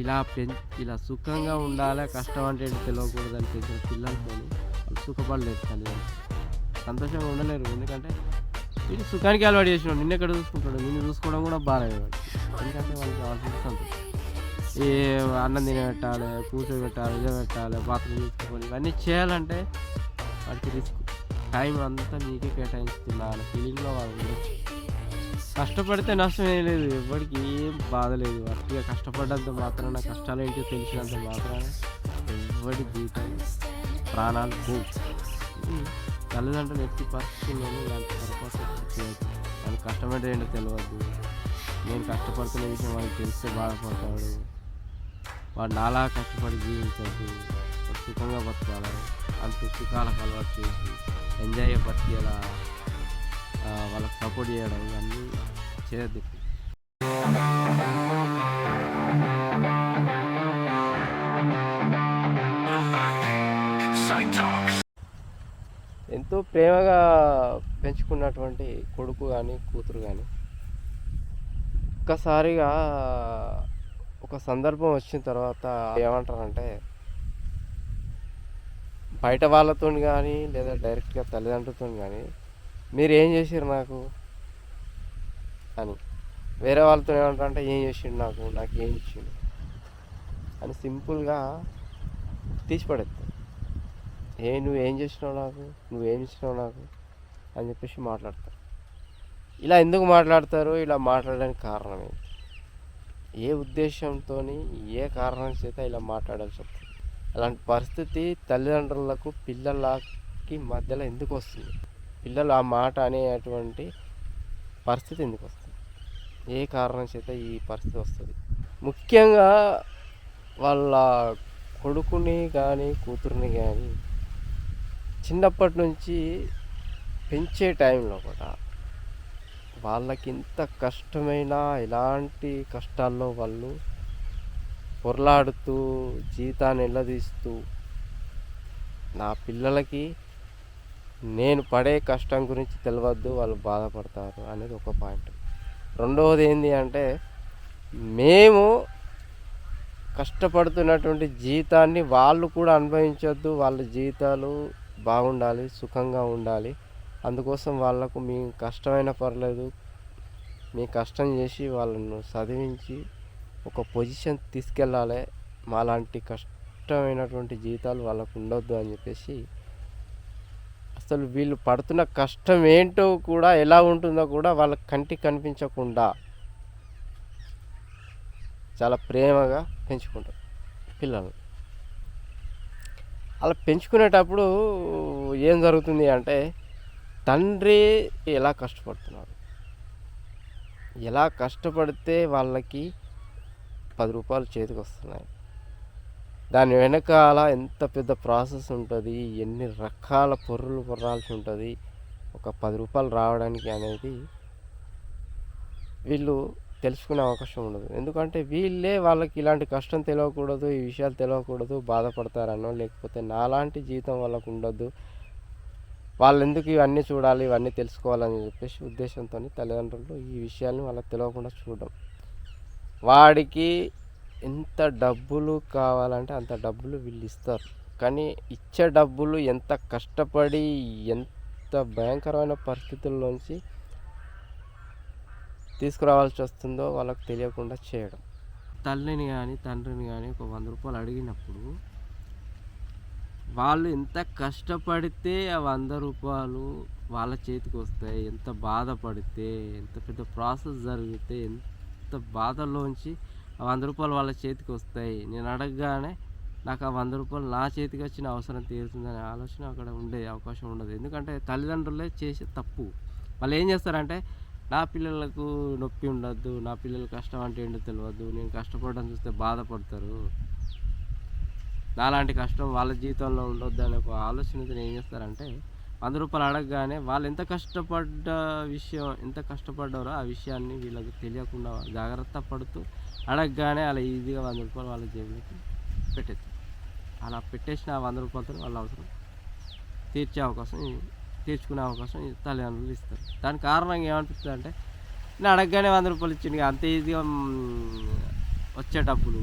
ఇలా పెం ఇలా సుఖంగా ఉండాలి కష్టం అంటే తెలియకూడదు అని పెంచిన పిల్లలతో వాళ్ళు తల్లిదండ్రులు సంతోషంగా ఉండలేరు. ఎందుకంటే వీళ్ళు సుఖానికి అలవాటు చేసినాడు నిన్న ఎక్కడ చూసుకుంటాడు? నిన్ను చూసుకోవడం కూడా బాగాలేదు ఎందుకంటే వాళ్ళకి కావాల్సిన సంతోషం. ఏ అన్నం తినబెట్టాలి కూర్చోబెట్టాలి పెట్టాలి బాత్రూమ్ తీసుకోవాలి ఇవన్నీ చేయాలంటే వాడికి రిస్క్. టైం అంతా నీకే కేటాయిస్తున్నా అనే ఫీలింగ్లో వాళ్ళు ఉండొచ్చు. కష్టపడితే నష్టం ఏం లేదు. ఎవరికి ఏం బాధ లేదు. అట్టిగా కష్టపడ్డంత మాత్రాన కష్టాలు ఏంటో తెలిసినంత మాత్రాన ఎవరి జీవితం ప్రాణాలు పోవు. తల్లిదండ్రులు ఎట్టి పరిస్థితుల్లోనూ ఇలాంటి పొరపాటు చేయొద్దు. వాళ్ళు కష్టపడే ఏంటో తెలియదు నేను కష్టపడుతున్న విషయం వాడికి తెలిస్తే బాధపడతాడు. వాడు నాలా కష్టపడి జీవించద్దు. సుఖంగా బతకాలి. అంత సుఖాలకు అలవాటు చేసి ఎంజాయ్ బతికేలా వాళ్ళకి సపోర్ట్ చేయడం ఇవన్నీ చేయొద్దు ఎంతో ప్రేమగా పెంచుకున్నటువంటి కొడుకు కానీ కూతురు కానీ ఒక్కసారిగా ఒక సందర్భం వచ్చిన తర్వాత ఏమంటారంటే బయట వాళ్ళతో కానీ లేదా డైరెక్ట్గా తల్లిదండ్రులతో కానీ మీరు ఏం చేసారు నాకు? అని. వేరే వాళ్ళతో ఏమంటారంటే ఏం చేసిండు నాకు? నాకు ఏం ఇచ్చిండు? అని సింపుల్గా తీసి పడేస్తారు ఏ నువ్వు ఏం చేసినావు నాకు? నువ్వేం ఇచ్చినావు నాకు? అని చెప్పేసి మాట్లాడతారు ఇలా ఎందుకు మాట్లాడతారు? ఇలా మాట్లాడడానికి కారణం ఏంటి? ఏ ఉద్దేశంతో ఏ కారణం చేత ఇలా మాట్లాడాల్సి వస్తుంది? అలాంటి పరిస్థితి తల్లిదండ్రులకు పిల్లలకి మధ్యలో ఎందుకు వస్తుంది? పిల్లలు ఆ మాట అనేటువంటి పరిస్థితి ఎందుకు వస్తుంది? ఏ కారణం చేత ఈ పరిస్థితి వస్తుంది? ముఖ్యంగా వాళ్ళ కొడుకుని కానీ కూతుర్ని కానీ చిన్నప్పటి నుంచి పెంచే టైంలో కూడా వాళ్ళకి ఇంత కష్టమైన ఎలాంటి కష్టాల్లో వాళ్ళు పొరలాడుతూ జీతాన్ని నిలదీస్తూ నా పిల్లలకి నేను పడే కష్టం గురించి తెలియద్దు వాళ్ళు బాధపడతారు అనేది ఒక పాయింట్. రెండవది ఏంటి అంటే మేము కష్టపడుతున్నటువంటి జీతాన్ని వాళ్ళు కూడా అనుభవించొద్దు వాళ్ళ జీతాలు బాగుండాలి సుఖంగా ఉండాలి. అందుకోసం వాళ్ళకు మీ కష్టమైన పర్లేదు మీ కష్టం చేసి వాళ్ళను చదివించి ఒక పొజిషన్ తీసుకెళ్ళాలి. మాలాంటి కష్టమైనటువంటి జీతాలు వాళ్ళకు ఉండొద్దు అని చెప్పేసి అసలు వీళ్ళు పడుతున్న కష్టం ఏంటో కూడా ఎలా ఉంటుందో కూడా వాళ్ళ కంటికి కనిపించకుండా చాలా ప్రేమగా పెంచుకుంటారు పిల్లలు అలా పెంచుకునేటప్పుడు ఏం జరుగుతుంది అంటే తండ్రి ఎలా కష్టపడుతున్నాడు? ఎలా కష్టపడితే వాళ్ళకి పది రూపాయలు చేతికి వస్తున్నాయి? దాని వెనకాల ఎంత పెద్ద ప్రాసెస్ ఉంటుంది ఎన్ని రకాల పొర్రులు పొర్రాల్సి ఉంటుంది ఒక పది రూపాయలు రావడానికి అనేది వీళ్ళు తెలుసుకునే అవకాశం ఉండదు. ఎందుకంటే వీళ్ళే వాళ్ళకి ఇలాంటి కష్టం తెలియకూడదు ఈ విషయాలు తెలియకూడదు బాధపడతారనో లేకపోతే నాలాంటి జీవితం వాళ్ళకు ఉండదు. వాళ్ళు ఎందుకు ఇవన్నీ చూడాలి ఇవన్నీ తెలుసుకోవాలని చెప్పేసి ఉద్దేశంతో తల్లిదండ్రులు ఈ విషయాన్ని వాళ్ళకి తెలియకుండా చూడడం. వాడికి ఎంత డబ్బులు కావాలంటే అంత డబ్బులు వీళ్ళు ఇస్తారు. కానీ ఇచ్చే డబ్బులు ఎంత కష్టపడి ఎంత భయంకరమైన పరిస్థితుల్లోంచి తీసుకురావాల్సి వస్తుందో వాళ్ళకి తెలియకుండా చేయడం. తల్లిని కానీ తండ్రిని కానీ ఒక వంద రూపాయలు అడిగినప్పుడు వాళ్ళు ఎంత కష్టపడితే ఆ వంద రూపాయలు వాళ్ళ చేతికి వస్తాయి ఎంత బాధపడితే ఎంత పెద్ద ప్రాసెస్ జరిగితే ఎంత బాధలోంచి వంద రూపాయలు వాళ్ళ చేతికి వస్తాయి. నేను అడగగానే నాకు ఆ వంద రూపాయలు నా చేతికి వచ్చిన అవసరం తీరుతుందనే ఆలోచన అక్కడ ఉండే అవకాశం ఉండదు. ఎందుకంటే తల్లిదండ్రులే చేసే తప్పు. వాళ్ళు ఏం చేస్తారంటే నా పిల్లలకు నొప్పి ఉండొద్దు నా పిల్లలు కష్టం అంటే ఏంటో తెలియదు నేను కష్టపడడం చూస్తే బాధపడతారు. నాలాంటి కష్టం వాళ్ళ జీవితంలో ఉండొద్దు అనే ఒక ఆలోచనతో ఏం చేస్తారంటే వంద రూపాయలు అడగగానే వాళ్ళు ఎంత కష్టపడ్డ విషయం ఎంత కష్టపడ్డారో ఆ విషయాన్ని వీళ్ళకి తెలియకుండా జాగ్రత్త పడుతూ అడగగానే అలా ఈజీగా వంద రూపాయలు వాళ్ళ జేబులకి పెట్టేస్తారు అలా పెట్టేసిన ఆ వంద రూపాయలతో వాళ్ళ అవసరం. తీర్చే అవకాశం తీర్చుకునే అవకాశం తల్లిదండ్రులు ఇస్తారు. దాని కారణంగా ఏమనిపిస్తుంది అంటే నేను అడగగానే వంద రూపాయలు ఇచ్చింది అంత ఈజీగా వచ్చే డబ్బులు.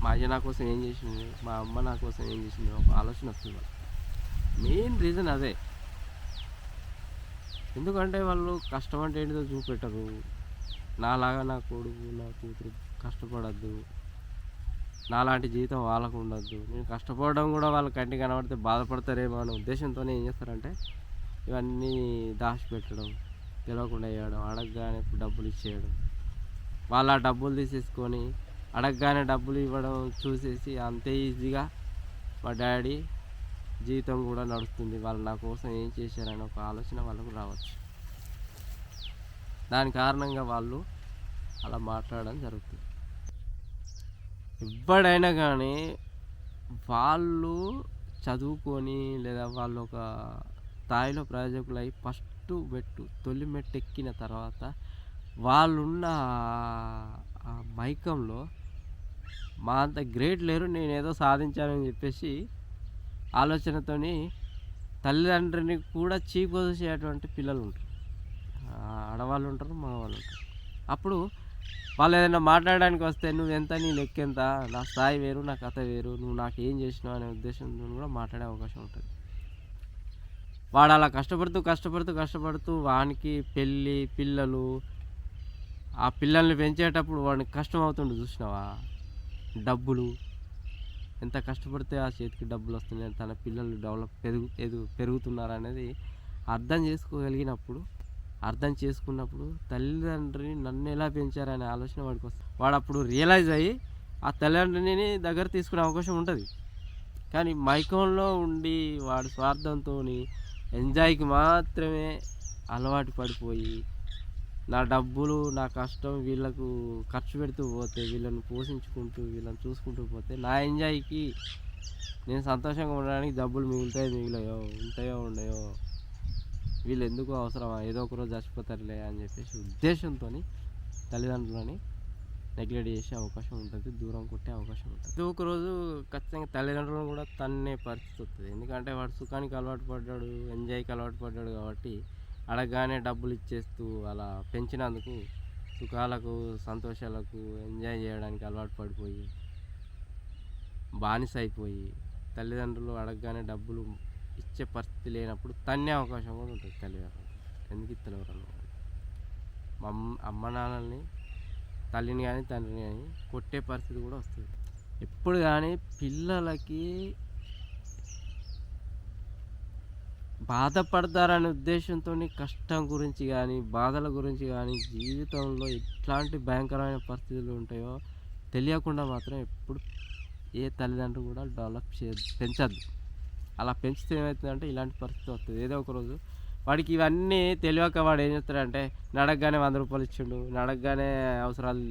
మా అయ్య నా కోసం ఏం చేసింది మా అమ్మ నా కోసం ఏం చేసింది ఒక ఆలోచన వస్తుంది. వాళ్ళు మెయిన్ రీజన్ అదే. ఎందుకంటే వాళ్ళు కష్టం అంటే ఏంటిదో చూపెట్టరు. నాలాగా నా కొడుకు నా కూతురు కష్టపడద్దు. నాలాంటి జీవితం వాళ్ళకు ఉండద్దు. నేను కష్టపడడం కూడా వాళ్ళ కంటికి కనబడితే బాధపడతారేమో అనే ఉద్దేశంతోనే ఏం చేస్తారంటే ఇవన్నీ దాచిపెట్టడం తెలియకుండా చేయడం అడగగానే డబ్బులు ఇచ్చేయడం. వాళ్ళ డబ్బులు తీసేసుకొని అడగగానే డబ్బులు ఇవ్వడం చూసేసి అంతే ఈజీగా మా డాడీ జీవితం కూడా నడుస్తుంది. వాళ్ళు నా కోసం ఏం చేశారని ఒక ఆలోచన వాళ్ళకు రావచ్చు. దాని కారణంగా వాళ్ళు అలా మాట్లాడడం జరుగుతుంది. ఎప్పుడైనా కానీ వాళ్ళు చదువుకొని లేదా వాళ్ళు ఒక స్థాయిలో ప్రయోజకులు అయి ఫస్ట్ మెట్టు తొలి మెట్టు ఎక్కిన తర్వాత వాళ్ళున్న ఆ- మైకంలో మా అంత గ్రేట్ లేరు నేను ఏదో సాధించానని చెప్పేసి ఆలోచనతోని తల్లిదండ్రిని కూడా చీపు పిల్లలు ఉంటారు ఆడవాళ్ళు ఉంటారు మగవాళ్ళు ఉంటారు అప్పుడు వాళ్ళు ఏదైనా మాట్లాడడానికి వస్తే నువ్వు ఎంత నీ లెక్క ఎంత? నా స్థాయి వేరు నా కథ వేరు నువ్వు నాకు ఏం చేసినావు అనే ఉద్దేశంతో కూడా మాట్లాడే అవకాశం ఉంటుంది. వాడు అలా కష్టపడుతూ కష్టపడుతూ కష్టపడుతూ వానికి పెళ్ళి పిల్లలు ఆ పిల్లల్ని పెంచేటప్పుడు వాడికి కష్టం అవుతుండు చూసినావా? డబ్బులు. ఎంత కష్టపడితే ఆ చేతికి డబ్బులు వస్తున్నాయి తన పిల్లలు డెవలప్ పెరుగు ఎదు పెరుగుతున్నారు అనేది అర్థం చేసుకోగలిగినప్పుడు అర్థం చేసుకున్నప్పుడు తల్లిదండ్రిని నన్ను ఎలా పెంచారనే ఆలోచన వాడికి వస్తుంది. వాడు అప్పుడు రియలైజ్ అయ్యి ఆ తల్లిదండ్రిని దగ్గర తీసుకునే అవకాశం ఉంటుంది. కానీ మైకంలో ఉండి వాడు స్వార్థంతో ఎంజాయ్కి మాత్రమే అలవాటు పడిపోయి నా డబ్బులు నా కష్టం వీళ్ళకు ఖర్చు పెడుతూ పోతే వీళ్ళని పోషించుకుంటూ వీళ్ళని చూసుకుంటూ పోతే నా ఎంజాయ్కి నేను సంతోషంగా ఉండడానికి డబ్బులు మిగులుతాయో మిగిలాయో ఉంటాయో ఉండయో వీళ్ళు ఎందుకు అవసరమా? ఏదో ఒక రోజు చచ్చిపోతారులే అని చెప్పేసి ఉద్దేశంతో తల్లిదండ్రులని నెగ్లెక్ట్ చేసే అవకాశం ఉంటుంది దూరం కొట్టే అవకాశం ఉంటుంది. ఏదో ఒక రోజు ఖచ్చితంగా తల్లిదండ్రులను కూడా తన్నే పరిస్థితి వస్తుంది. ఎందుకంటే వాడు సుఖానికి అలవాటు పడ్డాడు ఎంజాయ్కి అలవాటు పడ్డాడు కాబట్టి అడగగానే డబ్బులు ఇచ్చేస్తూ అలా పెంచినందుకు సుఖాలకు సంతోషాలకు ఎంజాయ్ చేయడానికి అలవాటు పడిపోయి బానిస అయిపోయి తల్లిదండ్రులు అడగగానే డబ్బులు ఇచ్చే పరిస్థితి లేనప్పుడు తన్నే అవకాశం కూడా ఉంటుంది తల్లిదండ్రులు ఎందుకు ఇస్తలేరు మా అమ్మ అమ్మ నాన్నల్ని తల్లిని కానీ తండ్రిని కానీ కొట్టే పరిస్థితి కూడా వస్తుంది. ఎప్పుడు కానీ పిల్లలకి బాధపడతారనే ఉద్దేశంతో కష్టం గురించి కానీ బాధల గురించి కానీ జీవితంలో ఎట్లాంటి భయంకరమైన పరిస్థితులు ఉంటాయో తెలియకుండా మాత్రం ఎప్పుడు ఏ తల్లిదండ్రులు కూడా డెవలప్ చే పెంచద్దు. అలా పెంచితే ఏమవుతుందంటే ఇలాంటి పరిస్థితి వస్తుంది. ఏదో ఒక రోజు వాడికి ఇవన్నీ తెలియక వాడు ఏం చేస్తాడంటే నడగగానే వంద రూపాయలు ఇచ్చిండు నడగగానే అవసరాలు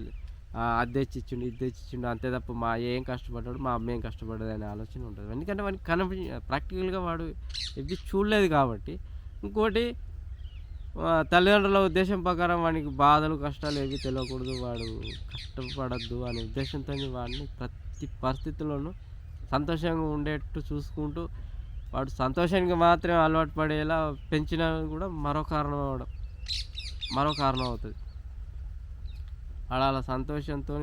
అద్దె ఇచ్చిండు ఇది ఇచ్చిండు అంతే తప్ప మా ఏం కష్టపడ్డాడు మా అమ్మ ఏం కష్టపడ్డది అనే ఆలోచన ఉంటుంది ఎందుకంటే వాడికి కనిపి ప్రాక్టికల్గా వాడు ఇవి చూడలేదు కాబట్టి ఇంకోటి తల్లిదండ్రుల ఉద్దేశం ప్రకారం వానికి బాధలు కష్టాలు ఏవి తెలియకూడదు వాడు కష్టపడద్దు అనే ఉద్దేశంతో వాడిని ప్రతి పరిస్థితుల్లోనూ సంతోషంగా ఉండేట్టు చూసుకుంటూ వాడు సంతోషానికి మాత్రమే అలవాటు పడేలా పెంచిన కూడా మరో కారణం అవడం. మరో కారణం అవుతుంది. వాడు అలా సంతోషంతో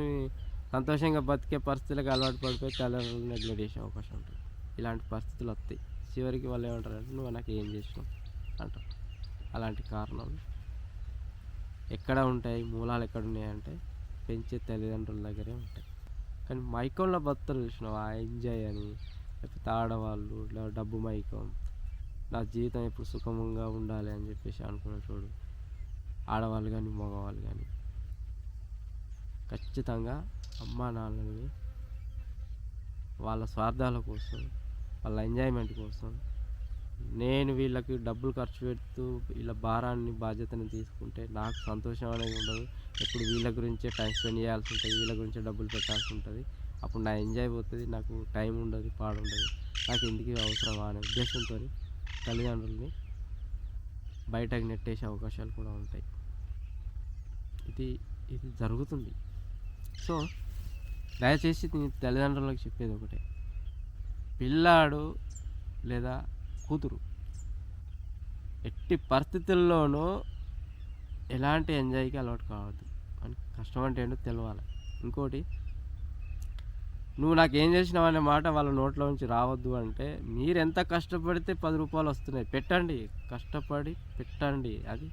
సంతోషంగా బతికే పరిస్థితులకు అలవాటు పడిపోయి తల్లిదండ్రులు నెగ్లెక్ట్ చేసే అవకాశం ఉంటుంది. ఇలాంటి పరిస్థితులు వస్తాయి. చివరికి వాళ్ళు ఏమంటారు అంటే నువ్వు నాకు ఏం చేసినావు? అంటారు. అలాంటి కారణాలు ఎక్కడ ఉంటాయి? మూలాలు ఎక్కడ ఉన్నాయంటే పెంచే తల్లిదండ్రుల దగ్గరే ఉంటాయి. కానీ మైకంలో బతుకుతారు చూసినావు? ఆ ఎంజాయ్ అని లేకపోతే ఆడవాళ్ళు ఇట్లా డబ్బు మైకం నా జీవితం ఎప్పుడు సుఖంగా ఉండాలి అని చెప్పేసి అనుకున్న చూడు ఆడవాళ్ళు కానీ మగవాళ్ళు కానీ ఖచ్చితంగా అమ్మా నాన్నల్ని వాళ్ళ స్వార్థాల కోసం వాళ్ళ ఎంజాయ్మెంట్ కోసం నేను వీళ్ళకి డబ్బులు ఖర్చు పెడుతూ వీళ్ళ భారాన్ని బాధ్యతను తీసుకుంటే నాకు సంతోషం అనేది ఉండదు. ఎప్పుడు వీళ్ళ గురించే టైం స్పెండ్ చేయాల్సి ఉంటుంది వీళ్ళ గురించే డబ్బులు పెట్టాల్సి ఉంటుంది. అప్పుడు నా ఎంజాయ్ పోతుంది నాకు టైం ఉండదు పాడు ఉండదు నాకు ఎందుకు అవసరమా అనే ఉద్దేశంతో తల్లిదండ్రుల్ని బయటకు నెట్టేసే అవకాశాలు కూడా ఉంటాయి. ఇది ఇది జరుగుతుంది. సో దయచేసి నేను తల్లిదండ్రులకు చెప్పేది ఒకటే. పిల్లాడు లేదా కూతురు ఎట్టి పరిస్థితుల్లోనూ ఎలాంటి ఎంజాయ్కి అలవాటు కావద్దు. అని కష్టం అంటే ఏంటో తెలవాలి. ఇంకోటి నువ్వు నాకు ఏం చేసినావు అనే మాట వాళ్ళ నోట్లో నుంచి రావద్దు అంటే మీరు ఎంత కష్టపడితే పది రూపాయలు వస్తున్నాయి. పెట్టండి. కష్టపడి పెట్టండి. అది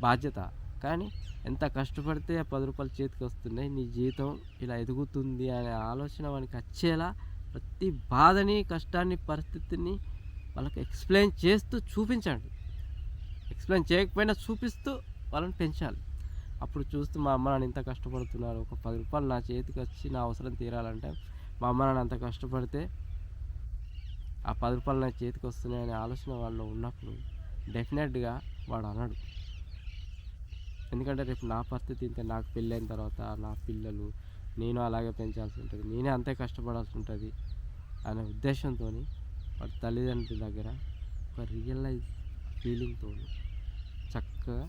బాధ్యత. కానీ ఎంత కష్టపడితే ఆ పది రూపాయలు చేతికి వస్తున్నాయి. నీ జీవితం ఇలా ఎదుగుతుంది అనే ఆలోచన వానికి వచ్చేలా ప్రతి బాధని కష్టాన్ని పరిస్థితిని వాళ్ళకి ఎక్స్ప్లెయిన్ చేస్తూ చూపించండి. ఎక్స్ప్లెయిన్ చేయకపోయినా చూపిస్తూ వాళ్ళని పెంచాలి. అప్పుడు చూస్తూ మా అమ్మ నాన్న ఇంత కష్టపడుతున్నారు. ఒక పది రూపాయలు నా చేతికి వచ్చి నా అవసరం తీరాలంటే మా అమ్మ నాన్న అంత కష్టపడితే ఆ పది రూపాయలు నా చేతికి వస్తున్నాయనే ఆలోచన వాళ్ళు ఉన్నప్పుడు డెఫినెట్గా వాడు అనడు. ఎందుకంటే రేపు నా పరిస్థితి ఇంత నాకు పెళ్ళైన తర్వాత నా పిల్లలు నేను అలాగే పెంచాల్సి ఉంటుంది నేనే అంతే కష్టపడాల్సి ఉంటుంది అనే ఉద్దేశంతో వాడి తల్లిదండ్రుల దగ్గర ఒక రియలైజ్ ఫీలింగ్తో చక్కగా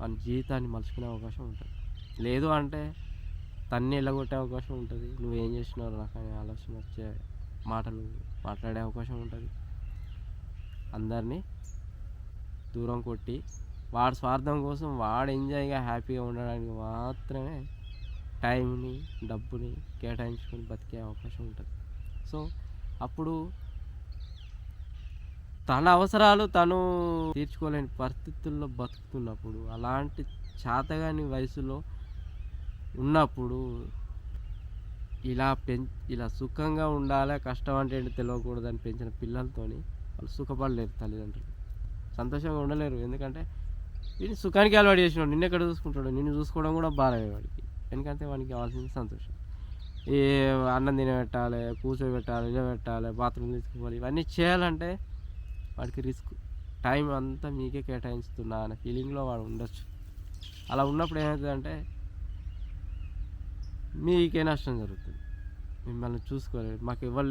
వాని జీవితాన్ని మలుచుకునే అవకాశం ఉంటుంది. లేదు అంటే తన్ని ఎల్లగొట్టే అవకాశం ఉంటుంది. నువ్వేం చేసినావు నాకు అనే ఆలోచన వచ్చే మాటలు మాట్లాడే అవకాశం ఉంటుంది. అందరినీ దూరం కొట్టి వాడి స్వార్థం కోసం వాడు ఎంజాయ్గా హ్యాపీగా ఉండడానికి మాత్రమే టైంని డబ్బుని కేటాయించుకొని బతికే అవకాశం ఉంటుంది. సో అప్పుడు తన అవసరాలు తను తీర్చుకోలేని పరిస్థితుల్లో బతుకుతున్నప్పుడు అలాంటి చేతగాని వయసులో ఉన్నప్పుడు ఇలా పెం ఇలా సుఖంగా ఉండాలి కష్టం అంటే ఏంటో తెలియకూడదని పెంచిన పిల్లలతోని వాళ్ళు సుఖపడలేరు తల్లిదండ్రులు. సంతోషంగా ఉండలేరు. ఎందుకంటే వీడిని సుఖానికి అలవాటు చేసినాడు నిన్న ఎక్కడ చూసుకుంటాడు నిన్ను చూసుకోవడం కూడా బాగాలేదు వాడికి. ఎందుకంటే వానికి కావాల్సింది సంతోషం. ఏ అన్నం తినబెట్టాలి కూర్చోబెట్టాలి నిలబెట్టాలి బాత్రూమ్ తీసుకోవాలి ఇవన్నీ చేయాలంటే వాడికి రిస్క్. టైం అంతా మీకే కేటాయిస్తున్నా అనే ఫీలింగ్లో వాడు ఉండొచ్చు. అలా ఉన్నప్పుడు ఏమవుతుందంటే మీకే నష్టం జరుగుతుంది. మిమ్మల్ని చూసుకోలేదు. మాకు ఎవరు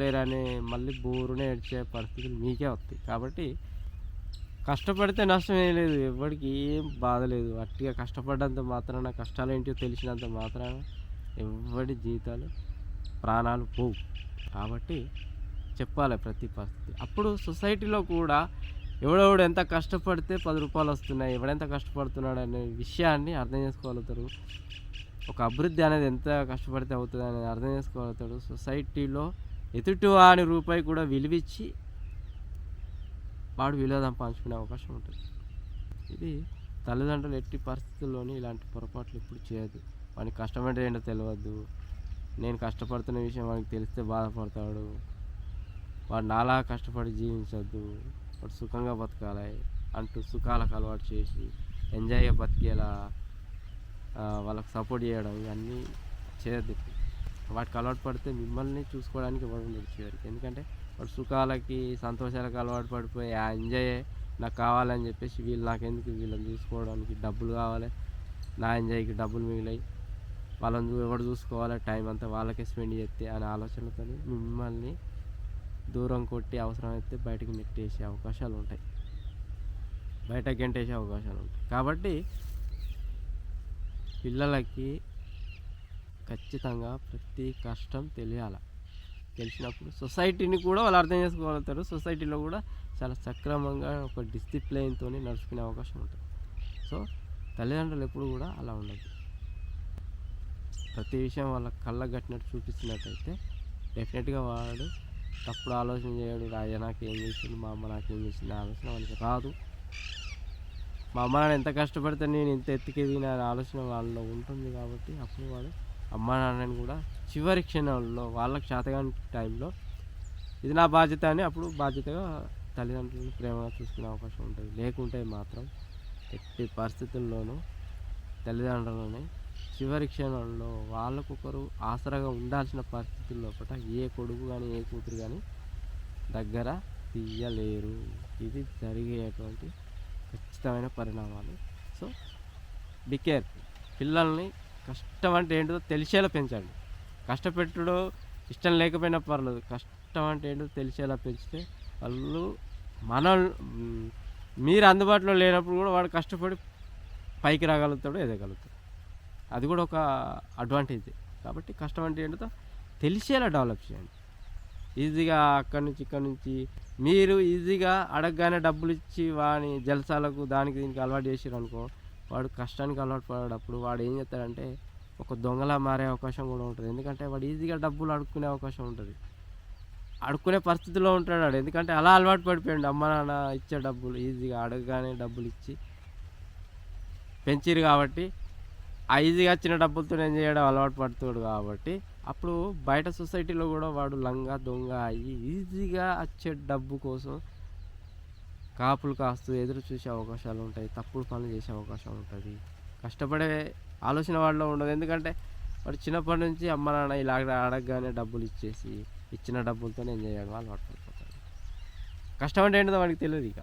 మళ్ళీ బోరునే ఏడ్చే పరిస్థితులు మీకే వస్తాయి. కాబట్టి కష్టపడితే నష్టం ఏం లేదు. ఎవరికి ఏం బాధ లేదు. అట్టిగా కష్టపడ్డంత మాత్రాన కష్టాలు ఏంటో తెలిసినంత మాత్రాన ఎవరి జీవితాలు ప్రాణాలు పోవు. కాబట్టి చెప్పాలి ప్రతి పరిస్థితి. అప్పుడు సొసైటీలో కూడా ఎవడెవడు ఎంత కష్టపడితే పది రూపాయలు వస్తున్నాయి ఎవడెంత కష్టపడుతున్నాడు అనే విషయాన్ని అర్థం చేసుకోగలుగుతారు. ఒక అభివృద్ధి అనేది ఎంత కష్టపడితే అవుతుంది అనేది అర్థం చేసుకోగలుగుతాడు సొసైటీలో ఎదుటి వాని రూపాయి కూడా విలువిచ్చి వాడు విలువ సంపాదించుకునే అవకాశం ఉంటుంది. ఇది తల్లిదండ్రులు ఎట్టి పరిస్థితుల్లోని ఇలాంటి పొరపాట్లు ఎప్పుడు చేయదు వానికి కష్టపడే ఏంటో తెలియదు నేను కష్టపడుతున్న విషయం వానికి తెలిస్తే బాధపడతాడు. వాడు నాలా కష్టపడి జీవించద్దు. వాడు సుఖంగా బతకాలి అంటూ సుఖాలకు అలవాటు చేసి ఎంజాయ్గా బతికేలా వాళ్ళకి సపోర్ట్ చేయడం ఇవన్నీ చేయొద్దు. వాటికి అలవాటు పడితే మిమ్మల్ని చూసుకోవడానికి ఇవ్వడం ఉండదు చివరికి. ఎందుకంటే వాడు సుఖాలకి సంతోషాలకు అలవాటు పడిపోయి ఆ ఎంజాయ్ నాకు కావాలని చెప్పేసి వీళ్ళు నాకెందుకు వీళ్ళని చూసుకోవడానికి డబ్బులు కావాలి. నా ఎంజాయ్కి డబ్బులు మిగిలాయి. వాళ్ళని చూ- ఎవడు చూసుకోవాలి టైం అంతా వాళ్ళకే స్పెండ్ చేస్తే అనే ఆలోచనతో మిమ్మల్ని దూరం కొట్టి అవసరమైతే బయటకు నెట్టేసే అవకాశాలు ఉంటాయి. బయట గెంటేసే అవకాశాలు ఉంటాయి. కాబట్టి పిల్లలకి ఖచ్చితంగా ప్రతి కష్టం తెలియాలి. తెలిసినప్పుడు సొసైటీని కూడా వాళ్ళు అర్థం చేసుకోగలుగుతారు. సొసైటీలో కూడా చాలా సక్రమంగా ఒక డిసిప్లైన్తో నడుచుకునే అవకాశం ఉంటుంది. సో తల్లిదండ్రులు ఎప్పుడు కూడా అలా ఉండదు ప్రతి విషయం వాళ్ళ కళ్ళ కట్టినట్టు చూపిస్తున్నట్టయితే డెఫినెట్గా వాడు తప్పుడు ఆలోచన చేయడు. రాజా నాకు ఏం చేసింది మా అమ్మ నాకు ఏం చేసింది ఆలోచన వాళ్ళకి రాదు. మా అమ్మ నాన్న ఎంత కష్టపడితే నేను ఇంత ఎత్తుకెదిగిన అనే ఆలోచన వాళ్ళలో ఉంటుంది కాబట్టి అప్పుడు వాడు అమ్మ నాన్నని కూడా చివరి క్షణంలో వాళ్ళకి చేతగాని టైంలో ఇది నా బాధ్యత అని అప్పుడు బాధ్యతగా తల్లిదండ్రులను ప్రేమగా చూసుకునే అవకాశం ఉంటుంది. లేకుంటే మాత్రం ఎట్టి పరిస్థితుల్లోనూ తల్లిదండ్రులని చివరి క్షణంలో వాళ్ళకొకరు ఆసరాగా ఉండాల్సిన పరిస్థితుల్లో లోపల ఏ కొడుకు కానీ ఏ కూతురు కానీ దగ్గర తీయలేరు. ఇది జరిగేటువంటి ఖచ్చితమైన పరిణామాలు. సో బి కేర్ఫుల్ పిల్లల్ని కష్టం అంటే ఏంటో తెలిసేలా పెంచండి. కష్టపెట్టుడు ఇష్టం లేకపోయినా పర్లేదు. కష్టం అంటే ఏంటో తెలిసేలా పెంచితే వాళ్ళు మన మీరు అందుబాటులో లేనప్పుడు కూడా వాడు కష్టపడి పైకి రాగలుగుతాడు ఎదగలుగుతాడు అది కూడా ఒక అడ్వాంటేజ్ కాబట్టి కష్టం అంటే ఏంటో తెలిసేలా డెవలప్ చేయండి. ఈజీగా అక్కడి నుంచి ఇక్కడ నుంచి మీరు ఈజీగా అడగగానే డబ్బులు ఇచ్చి వాని జలసాలకు దానికి దీనికి అలవాటు చేసారు అనుకో వాడు కష్టానికి అలవాటు పడేటప్పుడు వాడు ఏం చేస్తాడంటే ఒక దొంగలా మారే అవకాశం కూడా ఉంటుంది. ఎందుకంటే వాడు ఈజీగా డబ్బులు అడుక్కునే అవకాశం ఉంటుంది. అడుక్కునే పరిస్థితిలో ఉంటాడు వాడు. ఎందుకంటే అలా అలవాటు పడిపోయాడు. అమ్మ నాన్న ఇచ్చే డబ్బులు ఈజీగా అడగగానే డబ్బులు ఇచ్చి పెంచిరు కాబట్టి ఆ ఈజీగా వచ్చిన డబ్బులతో నేను చేయడం అలవాటు పడుతాడు కాబట్టి అప్పుడు బయట సొసైటీలో కూడా వాడు లంగా దొంగ అయ్యి ఈజీగా వచ్చే డబ్బు కోసం కాపులు కాస్తూ ఎదురు చూసే అవకాశాలు ఉంటాయి తప్పుడు పనులు చేసే అవకాశం ఉంటుంది కష్టపడే ఆలోచన వాళ్ళలో ఉండదు. ఎందుకంటే వాడు చిన్నప్పటి నుంచి అమ్మ నాన్న ఇలా అడగగానే డబ్బులు ఇచ్చేసి ఇచ్చిన డబ్బులతో ఎంజాయ్ చేయడం అలవాటు పడిపోతాడు కష్టం అంటే ఏంటో వాడికి తెలియదు ఇక.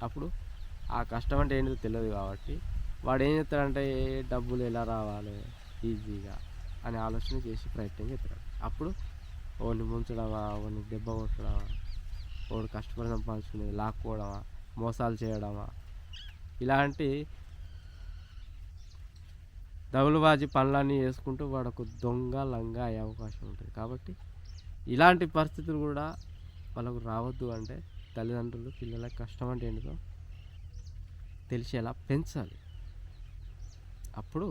అప్పుడు ఆ కష్టం అంటే ఏంటో తెలియదు కాబట్టి వాడు ఏం చేస్తాడంటే డబ్బులు ఎలా రావాలి? ఈజీగా. అని ఆలోచన చేసి ప్రయత్నం చేస్తాడు అప్పుడు ఓని ముంచడమా వాడిని దెబ్బ కొట్టడమా వాడు కష్టపడి సంపాదించుకునేది లాక్కోవడమా మోసాలు చేయడమా ఇలాంటి దగులుబాజీ పనులన్నీ చేసుకుంటూ వాడు ఒక దొంగ లంగా అయ్యే అవకాశం ఉంటుంది. కాబట్టి ఇలాంటి పరిస్థితులు కూడా వాళ్ళకు రావద్దు అంటే తల్లిదండ్రులు పిల్లలకు కష్టం అంటే ఏంటో తెలిసేలా పెంచాలి. అప్పుడు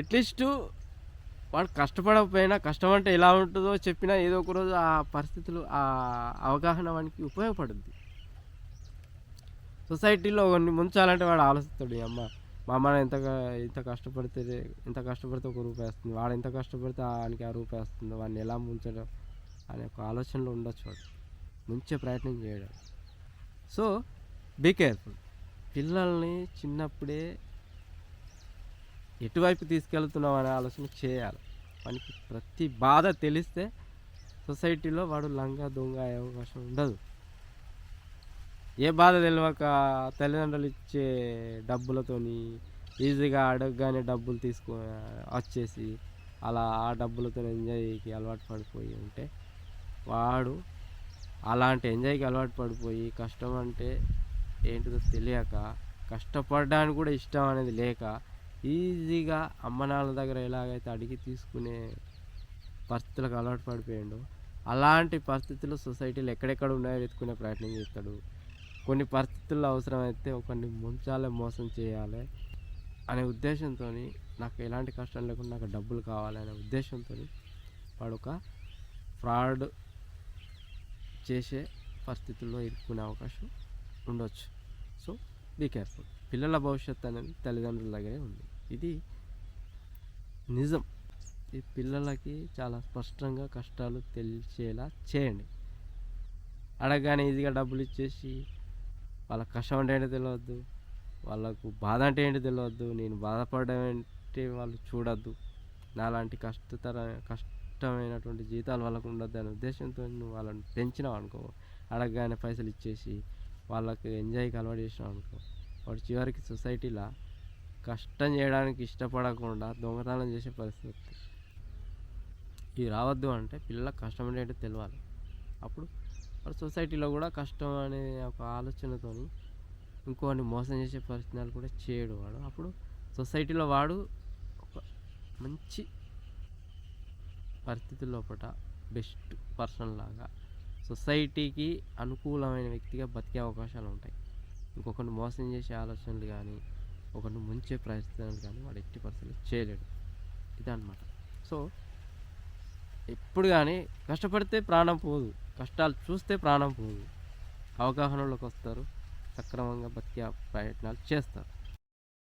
అట్లీస్ట్ వాడు కష్టపడకపోయినా కష్టం అంటే ఎలా ఉంటుందో చెప్పినా ఏదో ఒక రోజు ఆ పరిస్థితులు ఆ అవగాహన వానికి ఉపయోగపడుద్ది. సొసైటీలో కొన్ని ముంచాలంటే వాడు ఆలోచిస్తాడు అమ్మ మా అమ్మ ఎంత ఇంత కష్టపడితే ఇంత కష్టపడితే ఒక రూపాయి వస్తుంది. వాడు ఎంత కష్టపడితే ఆయనకి ఆ రూపాయి వస్తుంది. వాడిని ఎలా ముంచడం? అనే ఒక ఆలోచనలో ఉండొచ్చు వాడు. ముంచే ప్రయత్నం చేయడం. So be careful. పిల్లల్ని చిన్నప్పుడే ఎటువైపు తీసుకెళ్తున్నాం అనే ఆలోచన చేయాలి. మనకి ప్రతి బాధ తెలిస్తే సొసైటీలో వాడు లంగా దొంగ అయ్యే అవకాశం ఉండదు. ఏ బాధ తెలియక తల్లిదండ్రులు ఇచ్చే డబ్బులతోని ఈజీగా అడగగానే డబ్బులు తీసుకో వచ్చేసి అలా ఆ డబ్బులతో ఎంజాయ్కి అలవాటు పడిపోయి ఉంటే వాడు అలాంటి ఎంజాయ్కి అలవాటు పడిపోయి కష్టం అంటే ఏంటిదో తెలియక కష్టపడడానికి కూడా ఇష్టం అనేది లేక ఈజీగా అమ్మ నాన్న దగ్గర ఎలాగైతే అడిగి తీసుకునే పరిస్థితులకు అలవాటు పడిపోయాడు అలాంటి పరిస్థితులు సొసైటీలు ఎక్కడెక్కడ ఉన్నాయో వెతుకునే ప్రయత్నం చేస్తాడు. కొన్ని పరిస్థితుల్లో అవసరమైతే ఒకరిని ముంచాలి మోసం చేయాలి అనే ఉద్దేశంతో నాకు ఎలాంటి కష్టం లేకుండా నాకు డబ్బులు కావాలి అనే ఉద్దేశంతో వాడు ఒక ఫ్రాడ్ చేసే పరిస్థితుల్లో ఇరుక్కునే అవకాశం ఉండొచ్చు. సో బీ కేర్ఫుల్ పిల్లల భవిష్యత్తు అనేది తల్లిదండ్రుల దగ్గరే ఉంది. ఇది నిజం. ఈ పిల్లలకి చాలా స్పష్టంగా కష్టాలు తెలిసేలా చేయండి. అడగగానే ఈజీగా డబ్బులు ఇచ్చేసి వాళ్ళ కష్టం అంటే ఏంటో తెలియవద్దు వాళ్ళకు బాధ అంటే ఏంటో తెలియవద్దు నేను బాధపడడం అంటే వాళ్ళు చూడొద్దు. నాలాంటి కష్టతర కష్టమైనటువంటి జీతాలు వాళ్ళకు ఉండొద్దు అనే ఉద్దేశంతో నువ్వు వాళ్ళని పెంచినావు అనుకో. అడగగానే పైసలు ఇచ్చేసి వాళ్ళకి ఎంజాయ్కి అలవాటు చేసినావు అనుకో. వాడు చివరికి సొసైటీలో కష్టం చేయడానికి ఇష్టపడకుండా దొంగతనం చేసే పరిస్థితి. ఇవి రావద్దు అంటే పిల్లలకు కష్టం అంటే ఏంటో తెలియాలి అప్పుడు వాడు సొసైటీలో కూడా కష్టం అనే ఒక ఆలోచనతో ఇంకోని మోసం చేసే పరిస్థితులు కూడా చేయడు వాడు. అప్పుడు సొసైటీలో వాడు ఒక మంచి పరిస్థితి లోపల బెస్ట్ పర్సన్ లాగా సొసైటీకి అనుకూలమైన వ్యక్తిగా బతికే అవకాశాలు ఉంటాయి. ఇంకొకరిని మోసం చేసే ఆలోచనలు కానీ ఒకరిని ముంచే ప్రయత్నాలు కానీ వాడు ఎట్టి పరిస్థితులు చేయలేడు. ఇదన్నమాట. సో ఎప్పుడు కానీ కష్టపడితే ప్రాణం పోదు. కష్టాలు చూస్తే ప్రాణం పోదు. అవగాహనలోకి వస్తారు. సక్రమంగా బతికే ప్రయత్నాలు చేస్తారు.